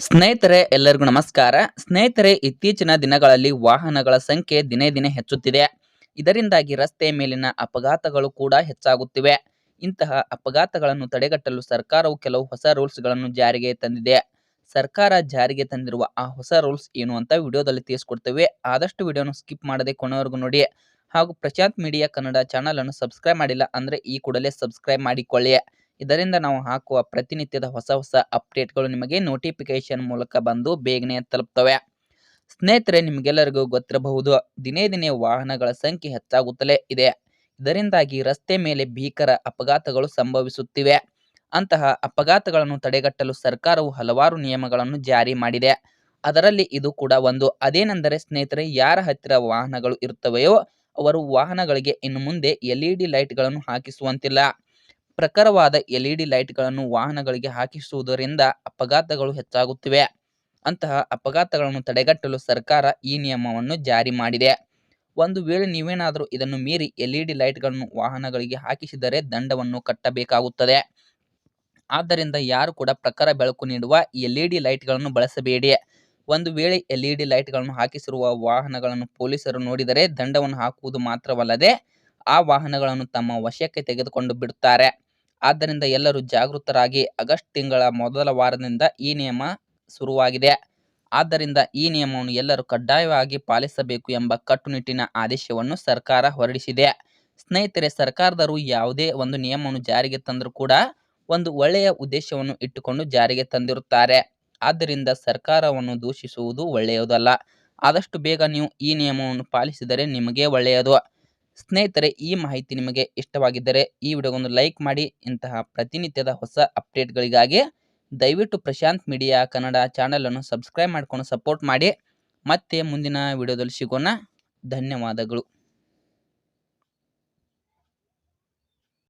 ಸ್ನೇಹಿತರೆ, ಎಲ್ಲರಿಗೂ ನಮಸ್ಕಾರ. ಸ್ನೇಹಿತರೆ, ಇತ್ತೀಚಿನ ದಿನಗಳಲ್ಲಿ ವಾಹನಗಳ ಸಂಖ್ಯೆ ದಿನೇ ದಿನೇ ಹೆಚ್ಚುತ್ತಿದೆ. ಇದರಿಂದಾಗಿ ರಸ್ತೆ ಮೇಲಿನ ಅಪಘಾತಗಳು ಕೂಡ ಹೆಚ್ಚಾಗುತ್ತಿವೆ. ಇಂತಹ ಅಪಘಾತಗಳನ್ನು ತಡೆಗಟ್ಟಲು ಸರ್ಕಾರವು ಕೆಲವು ಹೊಸ ರೂಲ್ಸ್ಗಳನ್ನು ಜಾರಿಗೆ ತಂದಿದೆ. ಸರ್ಕಾರ ಜಾರಿಗೆ ತಂದಿರುವ ಆ ಹೊಸ ರೂಲ್ಸ್ ಏನು ಅಂತ ವಿಡಿಯೋದಲ್ಲಿ ತಿಳಿಸ್ಕೊಡ್ತೇವೆ. ಆದಷ್ಟು ವಿಡಿಯೋನ ಸ್ಕಿಪ್ ಮಾಡದೆ ಕೊನೆವರೆಗೂ ನೋಡಿ. ಹಾಗೂ ಪ್ರಶಾಂತ್ ಮೀಡಿಯಾ ಕನ್ನಡ ಚಾನಲ್ ಅನ್ನು ಸಬ್ಸ್ಕ್ರೈಬ್ ಮಾಡಿಲ್ಲ ಅಂದ್ರೆ ಈ ಕೂಡಲೇ ಸಬ್ಸ್ಕ್ರೈಬ್ ಮಾಡಿಕೊಳ್ಳಿ. ಇದರಿಂದ ನಾವು ಹಾಕುವ ಪ್ರತಿನಿತ್ಯದ ಹೊಸ ಹೊಸ ಅಪ್ಡೇಟ್ಗಳು ನಿಮಗೆ ನೋಟಿಫಿಕೇಶನ್ ಮೂಲಕ ಬಂದು ಬೇಗನೆ ತಲುಪ್ತವೆ. ಸ್ನೇಹಿತರೆ, ನಿಮಗೆಲ್ಲರಿಗೂ ಗೊತ್ತಿರಬಹುದು, ದಿನೇ ದಿನೇ ವಾಹನಗಳ ಸಂಖ್ಯೆ ಹೆಚ್ಚಾಗುತ್ತಲೇ ಇದೆ. ಇದರಿಂದಾಗಿ ರಸ್ತೆ ಮೇಲೆ ಭೀಕರ ಅಪಘಾತಗಳು ಸಂಭವಿಸುತ್ತಿವೆ. ಅಂತಹ ಅಪಘಾತಗಳನ್ನು ತಡೆಗಟ್ಟಲು ಸರ್ಕಾರವು ಹಲವಾರು ನಿಯಮಗಳನ್ನು ಜಾರಿ ಮಾಡಿದೆ. ಅದರಲ್ಲಿ ಇದು ಕೂಡ ಒಂದು. ಅದೇನೆಂದರೆ, ಸ್ನೇಹಿತರೆ, ಯಾರ ಹತ್ತಿರ ವಾಹನಗಳು ಇರುತ್ತವೆಯೋ ಅವರು ವಾಹನಗಳಿಗೆ ಇನ್ನು ಮುಂದೆ ಎಲ್ ಇ ಡಿ ಲೈಟ್ಗಳನ್ನು ಹಾಕಿಸುವಂತಿಲ್ಲ. ಪ್ರಖರವಾದ ಎಲ್ ಇ ಡಿ ಲೈಟ್ಗಳನ್ನು ವಾಹನಗಳಿಗೆ ಹಾಕಿಸುವುದರಿಂದ ಅಪಘಾತಗಳು ಹೆಚ್ಚಾಗುತ್ತಿವೆ. ಅಂತಹ ಅಪಘಾತಗಳನ್ನು ತಡೆಗಟ್ಟಲು ಸರ್ಕಾರ ಈ ನಿಯಮವನ್ನು ಜಾರಿ ಮಾಡಿದೆ. ಒಂದು ವೇಳೆ ನೀವೇನಾದರೂ ಇದನ್ನು ಮೀರಿ ಎಲ್ ಇ ಡಿ ಲೈಟ್ಗಳನ್ನು ವಾಹನಗಳಿಗೆ ಹಾಕಿಸಿದರೆ ದಂಡವನ್ನು ಕಟ್ಟಬೇಕಾಗುತ್ತದೆ. ಆದ್ದರಿಂದ ಯಾರು ಕೂಡ ಪ್ರಖರ ಬೆಳಕು ನೀಡುವ ಎಲ್ ಇ ಡಿ ಲೈಟ್ಗಳನ್ನು ಬಳಸಬೇಡಿ. ಒಂದು ವೇಳೆ ಎಲ್ ಇ ಡಿ ಲೈಟ್ಗಳನ್ನು ಹಾಕಿಸಿರುವ ವಾಹನಗಳನ್ನು ಪೊಲೀಸರು ನೋಡಿದರೆ ದಂಡವನ್ನು ಹಾಕುವುದು ಮಾತ್ರವಲ್ಲದೆ ಆ ವಾಹನಗಳನ್ನು ತಮ್ಮ ವಶಕ್ಕೆ ತೆಗೆದುಕೊಂಡು ಬಿಡುತ್ತಾರೆ. ಆದ್ದರಿಂದ ಎಲ್ಲರೂ ಜಾಗೃತರಾಗಿ ಆಗಸ್ಟ್ ತಿಂಗಳ ಮೊದಲ ವಾರದಿಂದ ಈ ನಿಯಮ ಶುರುವಾಗಿದೆ. ಆದ್ದರಿಂದ ಈ ನಿಯಮವನ್ನು ಎಲ್ಲರೂ ಕಡ್ಡಾಯವಾಗಿ ಪಾಲಿಸಬೇಕು ಎಂಬ ಕಟ್ಟುನಿಟ್ಟಿನ ಆದೇಶವನ್ನು ಸರ್ಕಾರ ಹೊರಡಿಸಿದೆ. ಸ್ನೇಹಿತರೆ, ಸರ್ಕಾರದವರು ಯಾವುದೇ ಒಂದು ನಿಯಮವನ್ನು ಜಾರಿಗೆ ತಂದರೂ ಕೂಡ ಒಂದು ಒಳ್ಳೆಯ ಉದ್ದೇಶವನ್ನು ಇಟ್ಟುಕೊಂಡು ಜಾರಿಗೆ ತಂದಿರುತ್ತಾರೆ. ಆದ್ದರಿಂದ ಸರ್ಕಾರವನ್ನು ದೂಷಿಸುವುದು ಒಳ್ಳೆಯದಲ್ಲ. ಆದಷ್ಟು ಬೇಗ ನೀವು ಈ ನಿಯಮವನ್ನು ಪಾಲಿಸಿದರೆ ನಿಮಗೆ ಒಳ್ಳೆಯದು. ಸ್ನೇಹಿತರೆ, ಈ ಮಾಹಿತಿ ನಿಮಗೆ ಇಷ್ಟವಾಗಿದ್ದರೆ ಈ ವಿಡಿಯೋಗೊಂದು ಲೈಕ್ ಮಾಡಿ. ಇಂತಹ ಪ್ರತಿನಿತ್ಯದ ಹೊಸ ಅಪ್ಡೇಟ್ಗಳಿಗಾಗಿ ದಯವಿಟ್ಟು ಪ್ರಶಾಂತ್ ಮೀಡಿಯಾ ಕನ್ನಡ ಚಾನಲನ್ನು ಸಬ್ಸ್ಕ್ರೈಬ್ ಮಾಡಿಕೊಂಡು ಸಪೋರ್ಟ್ ಮಾಡಿ. ಮತ್ತೆ ಮುಂದಿನ ವಿಡಿಯೋದಲ್ಲಿ ಸಿಗೋಣ. ಧನ್ಯವಾದಗಳು.